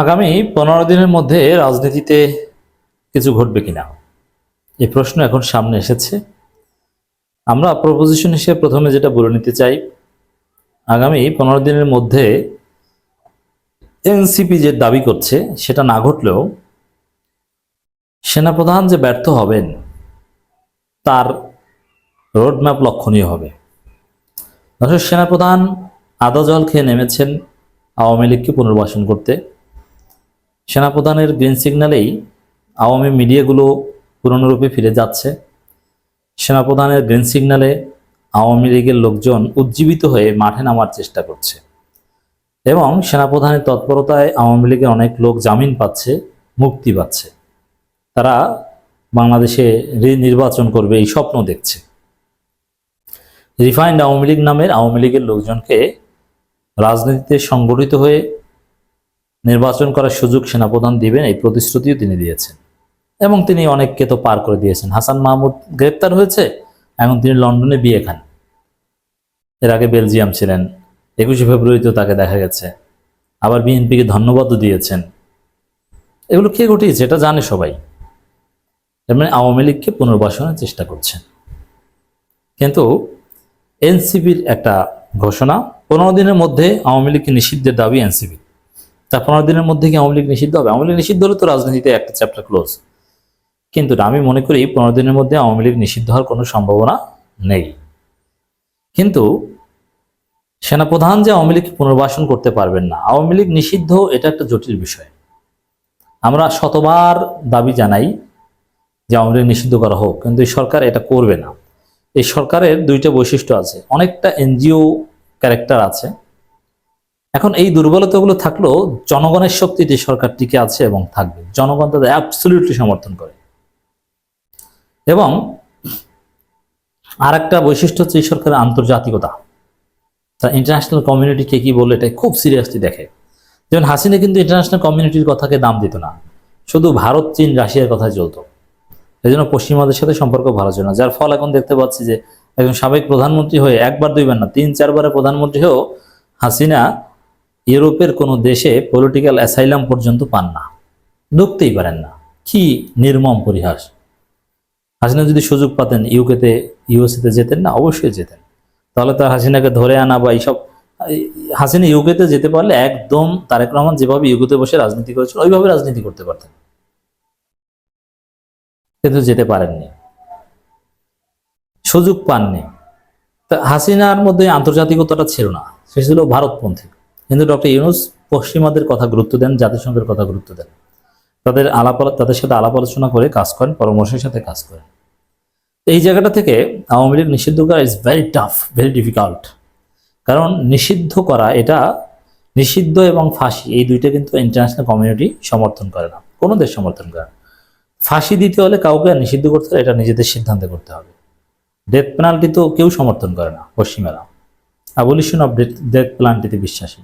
আগামী পনেরো দিনের মধ্যে রাজনীতিতে কিছু ঘটবে কিনা? এই প্রশ্ন এখন সামনে এসেছে। আমরা প্রপোজিশন হিসেবে প্রথমে যেটা বলে নিতে চাই, আগামী পনেরো দিনের মধ্যে এনসিপি যে দাবি করছে, সেটা না ঘটলেও সেনাপ্রধান যে ব্যর্থ হবেন, তার রোডম্যাপ লক্ষণীয় হবে। সেনাপ্রধান আদা জল খেয়ে নেমেছেন আওয়ামী লীগকে পুনর্বাসন করতে। সেনাপ্রধানের গ্রিন সিগন্যালেই আওয়ামী মিডিয়াগুলো পুরনোরূপে ফিরে যাচ্ছে। সেনাপ্রধানের গ্রিন সিগন্যালে আওয়ামী লীগের লোকজন উজ্জীবিত হয়ে মাঠে নামার চেষ্টা করছে এবং সেনাপ্রধানের তৎপরতায় আওয়ামী লীগের অনেক লোক জামিন পাচ্ছে, মুক্তি পাচ্ছে। তারা বাংলাদেশে নির্বাচন করবে এই স্বপ্ন দেখছে। রিফাইন্ড আওয়ামী লীগ নামের আওয়ামী লীগের লোকজনকে রাজনীতিতে সংগঠিত হয়ে নির্বাচন করার সুযোগ সেনাপ্রধান দিবেন এই প্রতিশ্রুতিও তিনি দিয়েছেন। এবং তিনি অনেককে তো পার করে দিয়েছেন। হাসান মাহমুদ গ্রেপ্তার হয়েছে এখন তিনি লন্ডনে বিয়ে খান। এর আগে বেলজিয়াম ছিলেন। একুশে ফেব্রুয়ারিতেও তাকে দেখা গেছে। আবার বিএনপিকে ধন্যবাদও দিয়েছেন। এগুলো কে ঘটিয়েছে এটা জানে সবাই। এর মানে আওয়ামী লীগকে পুনর্বাসনের চেষ্টা করছেন। কিন্তু এনসিপির একটা ঘোষণা, পনেরো দিনের মধ্যে আওয়ামী লীগকে নিষিদ্ধের দাবি এনসিপি তা পনেরো দিনের মধ্যে কি আওয়ামী লীগ নিষিদ্ধ হবে? আওয়ামী লীগ নিষিদ্ধ হলে তো রাজনীতিতে একটা চ্যাপ্টার ক্লোজ কিন্তু আমি মনে করি পনেরো দিনের মধ্যে আওয়ামী লীগ নিষিদ্ধ হওয়ার কোনো সম্ভাবনা নেই। কিন্তু সেনাপ্রধান যে আওয়ামী লীগকে পুনর্বাসন করতে পারবেন না, আওয়ামী লীগ নিষিদ্ধ এটা একটা জটিল বিষয়। আমরা শতবার দাবি জানাই যে আওয়ামী লীগ নিষিদ্ধ করা হোক, কিন্তু এই সরকার এটা করবে না। এই সরকারের দুইটা বৈশিষ্ট্য আছে। অনেকটা এনজিও ক্যারেক্টার আছে এখন এই দুর্বলতাগুলো থাকলেও জনগণের শক্তিতে সরকার টিকে আছে এবং থাকবে। জনগণ তাদের অ্যাবসলিউটলি সমর্থন করে। এবং আর একটা বৈশিষ্ট্য হচ্ছে এই সরকারের আন্তর্জাতিকতা। তা ইন্টারন্যাশনাল কমিউনিটিকে কি বলে এটা খুব সিরিয়াসলি দেখে। যেমন হাসিনা কিন্তু ইন্টারন্যাশনাল কমিউনিটির কথাকে দাম দিত না। শুধু ভারত, চীন, রাশিয়ার কথাই চলতো। এই জন্য পশ্চিমাদের সাথে সম্পর্ক ভালো ছিল না, যার ফল এখন দেখতে পাচ্ছি যে একজন সাবেক প্রধানমন্ত্রী হয়ে একবার দুইবার না, তিন, চারবারের প্রধানমন্ত্রী হয়েও হাসিনা ইউরোপের কোনো দেশে পলিটিক্যাল অ্যাসাইলাম পর্যন্ত পান না। ঢুকতেই পারেন না। কি নির্মম পরিহাস। হাসিনা যদি সুযোগ পাতেন, ইউকেতে, ইউএসএতে যেতেন না, অবশ্যই যেতেন। তাহলে তার হাসিনাকে ধরে আনা বা এইসব এই হাসিনা ইউকেতে যেতে পারলে একদম তারেক রহমান যেভাবে ইউকেতে বসে রাজনীতি করেছিল ওইভাবে রাজনীতি করতে পারতেন। কিন্তু যেতে পারেননি। সুযোগ পাননি। তা হাসিনার মধ্যে আন্তর্জাতিকতাটা ছিল না। সে ছিল ভারতপন্থী। কিন্তু ডক্টর ইউনুস পশ্চিমাদের কথা গুরুত্ব দেন, জাতিসংঘের কথা গুরুত্ব দেন। তাদের আলাপ তাদের সাথে আলাপ আলোচনা করে কাজ করেন, পরামর্শের সাথে কাজ করেন। এই জায়গাটা থেকে আওয়ামী লীগ নিষিদ্ধ করা is very tough very difficult কারণ নিষিদ্ধ করা, এটা নিষিদ্ধ এবং ফাঁসি, এই দুইটা কিন্তু ইন্টারন্যাশনাল কমিউনিটি সমর্থন করে না, কোনো দেশ সমর্থন করে না। ফাঁসি দিতে হলে কাউকে নিষিদ্ধ করতে হলে এটা নিজেদের সিদ্ধান্তে করতে হবে। ডেথ পেনাল্টি তো কেউ সমর্থন করে না, পশ্চিমেরা। অ্যাবলিশন অফ ডেথ ডেথ পেনাল্টিতে বিশ্বাসী।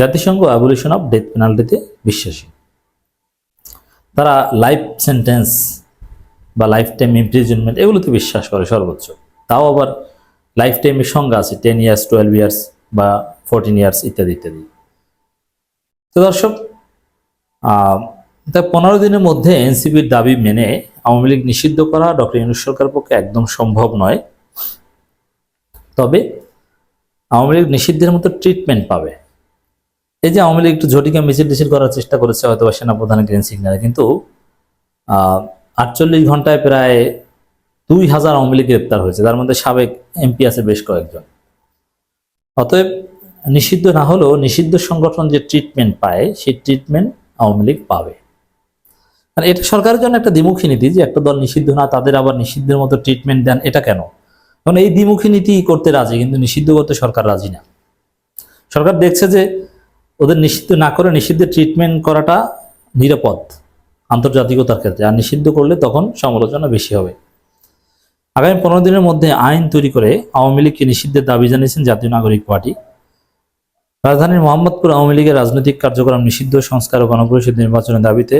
জাতিসংঘ অ্যাবলিশন অফ ডেথ পেনাল্টিতে বিশ্বাসী। তারা লাইফ সেন্টেন্স বা লাইফ টাইম ইমপ্রিজনমেন্ট এগুলোতে বিশ্বাস করে সর্বোচ্চ। তাও আবার লাইফ টাইমের সংজ্ঞা আছে টেন ইয়ার্স টুয়েলভ ইয়ার্স বা ফোরটিন ইয়ার্স ইত্যাদি ইত্যাদি। তো দর্শক তা পনেরো দিনের মধ্যে এনসিপির দাবি মেনে আওয়ামী লীগ নিষিদ্ধ করা ডক্টর ইউনুস সরকারের পক্ষে একদম সম্ভব নয়। তবে আওয়ামী লীগ নিষিদ্ধের মতো ট্রিটমেন্ট পাবে। এই যে আওয়ামী লীগ একটু ঝটিকা মিছিল টিছিল করার চেষ্টা করেছে হয়তো বা সেনাপ্রধানের গ্রিন সিগন্যালে কিন্তু আটচল্লিশ ঘন্টায় প্রায় দুই হাজার আওয়ামী লীগ গ্রেপ্তার হয়েছে। তার মধ্যে সাবেক এমপি আছে বেশ কয়েকজন। অতএব নিষিদ্ধ না হলেও নিষিদ্ধ সংগঠন যে ট্রিটমেন্ট পায়, সেই ট্রিটমেন্ট আওয়ামী লীগ পাবে। আর এটা সরকারের জন্য একটা দ্বিমুখী নীতি যে একটা দল নিষিদ্ধ না, তাদের আবার নিষিদ্ধের মতো ট্রিটমেন্ট দেন, এটা কেন? কারণ এই দ্বিমুখী নীতি করতে রাজি, কিন্তু নিষিদ্ধ করতে সরকার রাজি না। সরকার দেখছে যে ওদের নিষিদ্ধ না করে নিষিদ্ধ ট্রিটমেন্ট করাটা নিরাপদ আন্তর্জাতিকতার ক্ষেত্রে। আর নিষিদ্ধ করলে তখন সমালোচনা বেশি হবে। আগামী পনেরো দিনের মধ্যে আইন তৈরি করে আওয়ামী লীগকে নিষিদ্ধের দাবি জানিয়েছেন জাতীয় নাগরিক পার্টি। রাজধানীর মোহাম্মদপুর আওয়ামী লীগের রাজনৈতিক কার্যক্রম নিষিদ্ধ, সংস্কার ও গণপরিষদ নির্বাচনের দাবিতে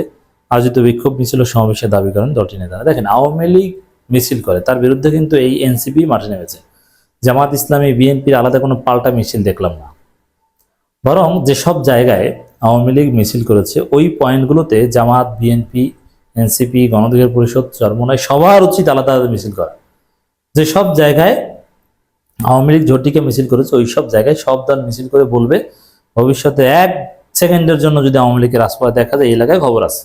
আয়োজিত বিক্ষোভ মিছিল ও সমাবেশে দাবি করেন দলটি নেতারা। দেখেন, আওয়ামী লীগ মিছিল করে, তার বিরুদ্ধে কিন্তু এই এনসিপি মাঠে নেমেছে। জামাত ইসলামী, বিএনপির আলাদা কোনো পাল্টা মিছিল দেখলাম না। বরং যেসব জায়গায় আওয়ামী লীগ মিছিল করেছে, ওই পয়েন্টগুলোতে জামাত, বিএনপি, এনসিপি গণধিকার পরিষদ চরমনায় সবার উচিত আলাদা আলাদা মিছিল করা। যে সব জায়গায় আওয়ামী লীগ ঝটিকে মিছিল করেছে, ওই সব জায়গায় সব দল মিছিল করে বলবে, ভবিষ্যতে এক সেকেন্ডের জন্য যদি আওয়ামী লীগের রাজপথে দেখা যায়, এই এলাকায় খবর আছে।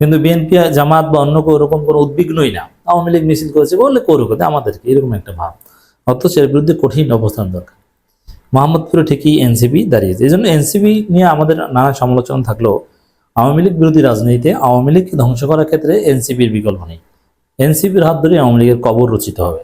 কিন্তু বিএনপি, জামাত বা অন্য কেউ এরকম কোনো উদ্বিগ্নই না। আওয়ামী লীগ মিছিল করেছে বললে করুক আমাদেরকে এরকম একটা ভাব। অথচ এর বিরুদ্ধে কঠিন অবস্থান দরকার। মোহাম্মদপুরে ঠিকই এনসিপি দাঁড়িয়েছে। এই জন্য এনসিপি নিয়ে আমাদের নানা সমালোচনা থাকলেও আওয়ামী লীগ বিরোধী রাজনীতিতে আওয়ামী লীগকে ধ্বংস করার ক্ষেত্রে এনসিপির বিকল্প নেই। এনসিপির হাত ধরে আওয়ামী লীগের কবর রচিত হবে।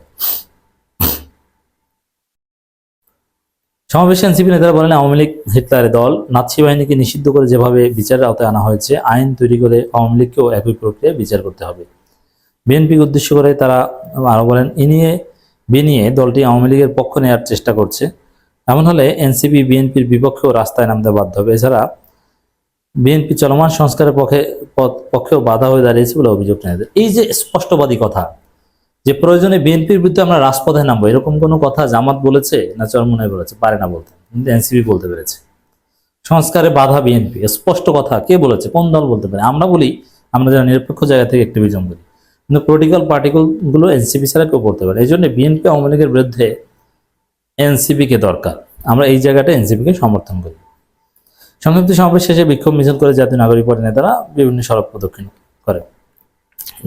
সমাবেশে এনসিপি নেতারা বলেন, আওয়ামী লীগ হিটলারের দল নাৎসি বাহিনীকে নিষিদ্ধ করে যেভাবে বিচারের আওতায় আনা হয়েছে, আইন তৈরি করে আওয়ামী লীগকেও একই প্রক্রিয়ায় বিচার করতে হবে। বিএনপিকে উদ্দেশ্য করে তারা আরও বলেন, এ নিয়ে বিনিয়ে দলটি আওয়ামী লীগের পক্ষ নেওয়ার চেষ্টা করছে। এমন হলে এনসিপি, বিএনপির বিপক্ষেও রাস্তায় নামতে বাধ্য হবে। এছাড়া বিএনপি চলমান সংস্কারের পক্ষে পক্ষেও বাধা হয়ে দাঁড়িয়েছে বলে অভিযোগ নেয় এই যে স্পষ্টবাদী কথা, যে প্রয়োজনে বিএনপির বিরুদ্ধে আমরা রাজপথে নামবো, এরকম কোনো কথা জামাত বলেছে না চরমনায় বলেছে? পারে না বলতে। কিন্তু এনসিপি বলতে পেরেছে। সংস্কারে বাধা বিএনপি, স্পষ্ট কথা। কে বলেছে? কোন দল বলতে পারে? আমরা বলি, আমরা যারা নিরপেক্ষ জায়গা থেকে অ্যাক্টিভিজম করি কিন্তু পলিটিক্যাল পার্টিগুলো এনসিপি ছাড়া কেউ করতে পারে। এই জন্য বিএনপি আওয়ামী লীগের বিরুদ্ধে এনসিপিকে দরকার। আমরা এই জায়গাটা এনসিপিকে সমর্থন করি। সংক্ষিপ্ত সমাবেশ শেষে বিক্ষোভ মিছিল করে জাতীয় নাগরিক পার্টি নেতারা বিভিন্ন সড়ক প্রদক্ষিণ করে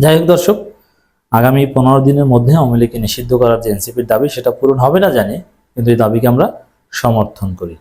যাই হোক দর্শক, আগামী পনেরো দিনের মধ্যে আওয়ামী লীগকে নিষিদ্ধ করার যে এনসিপির দাবি, সেটা পূরণ হবে না জানি, কিন্তু এই দাবিকে আমরা সমর্থন করি।